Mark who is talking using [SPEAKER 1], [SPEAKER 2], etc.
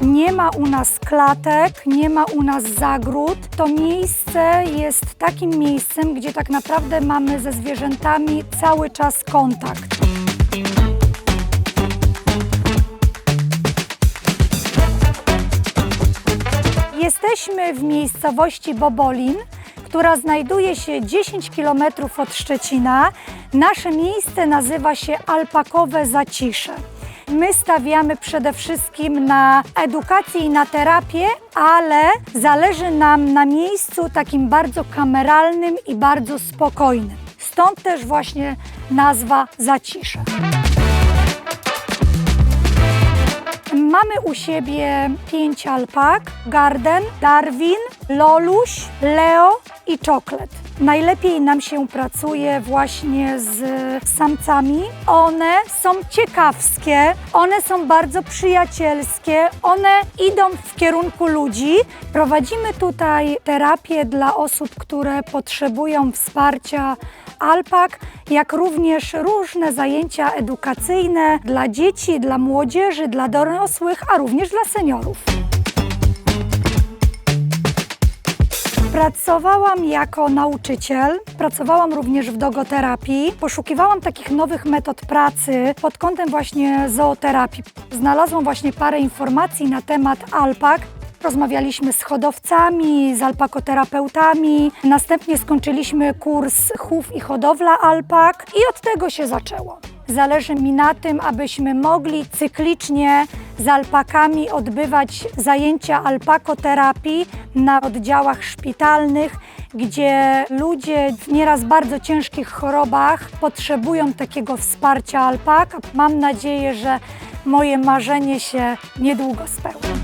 [SPEAKER 1] Nie ma u nas klatek, nie ma u nas zagród. To miejsce jest takim miejscem, gdzie tak naprawdę mamy ze zwierzętami cały czas kontakt. Jesteśmy w miejscowości Bobolin, która znajduje się 10 km od Szczecina. Nasze miejsce nazywa się Alpakowe Zacisze. My stawiamy przede wszystkim na edukację i na terapię, ale zależy nam na miejscu takim bardzo kameralnym i bardzo spokojnym. Stąd też właśnie nazwa Zacisze. Mamy u siebie pięć alpak, Garden, Darwin, Loluś, Leo i Czoklet. Najlepiej nam się pracuje właśnie z samcami. One są ciekawskie, one są bardzo przyjacielskie, one idą w kierunku ludzi. Prowadzimy tutaj terapię dla osób, które potrzebują wsparcia alpak, jak również różne zajęcia edukacyjne dla dzieci, dla młodzieży, dla dorosłych, a również dla seniorów. Pracowałam jako nauczyciel, pracowałam również w dogoterapii. Poszukiwałam takich nowych metod pracy pod kątem właśnie zooterapii. Znalazłam właśnie parę informacji na temat alpak. Rozmawialiśmy z hodowcami, z alpakoterapeutami. Następnie skończyliśmy kurs chów i hodowla alpak i od tego się zaczęło. Zależy mi na tym, abyśmy mogli cyklicznie z alpakami odbywać zajęcia alpakoterapii na oddziałach szpitalnych, gdzie ludzie w nieraz bardzo ciężkich chorobach potrzebują takiego wsparcia alpak. Mam nadzieję, że moje marzenie się niedługo spełni.